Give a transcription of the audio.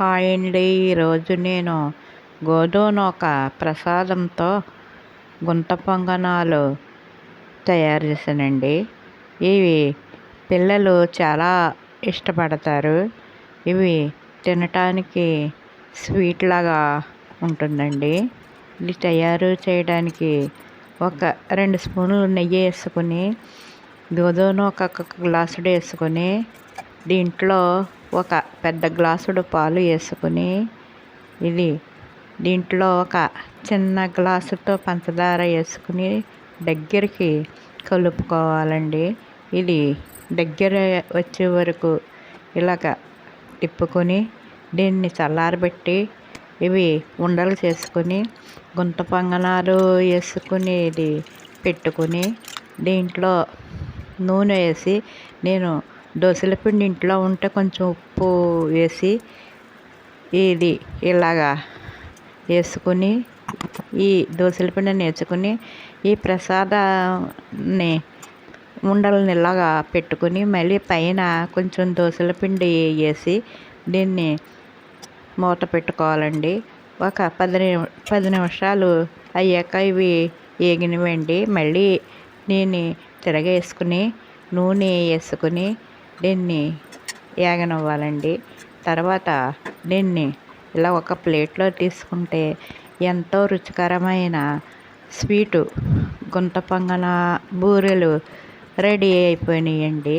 Hi అండి ఈరోజు నేను గోధుమ ఒక ప్రసాదంతో గుంట పొంగనాలు తయారు చేశానండి. ఇవి పిల్లలు చాలా ఇష్టపడతారు. ఇవి తినటానికి స్వీట్ లాగా ఉంటుందండి. ఇది తయారు చేయడానికి ఒక రెండు స్పూన్లు నెయ్యి వేసుకుని గోధుమను ఒక గ్లాసుడు వేసుకొని దీంట్లో ఒక పెద్ద గ్లాసుడు పాలు వేసుకుని ఇది దీంట్లో ఒక చిన్న గ్లాసుతో పంచదార వేసుకుని దగ్గరికి కలుపుకోవాలండి. ఇది దగ్గర వచ్చే వరకు ఇలాగ తిప్పుకొని దీన్ని చల్లారబెట్టి ఇవి ఉండలు చేసుకొని గుంత పొంగనాలు వేసుకుని ఇది పెట్టుకుని దీంట్లో నూనె వేసి నేను దోశల పిండి ఇంట్లో ఉంటే కొంచెం ఉప్పు వేసి ఇది ఇలాగా వేసుకుని ఈ దోశల పిండిని వేసుకుని ఈ ప్రసాదాన్ని ఉండలని ఇలాగా పెట్టుకుని మళ్ళీ పైన కొంచెం దోశల పిండి వేసి దీన్ని మూత పెట్టుకోవాలండి. ఒక పది పది నిమిషాలు అయ్యాక ఇవి ఏగినవండి. మళ్ళీ నేను తిరగేసుకుని నూనె వేసుకుని దీన్ని వేగనివ్వాలండి తర్వాత దీన్ని ఇలా ఒక ప్లేట్లో తీసుకుంటే ఎంతో రుచికరమైన స్వీటు గుంత పొంగన బూరెలు రెడీ అయిపోయినాయండి.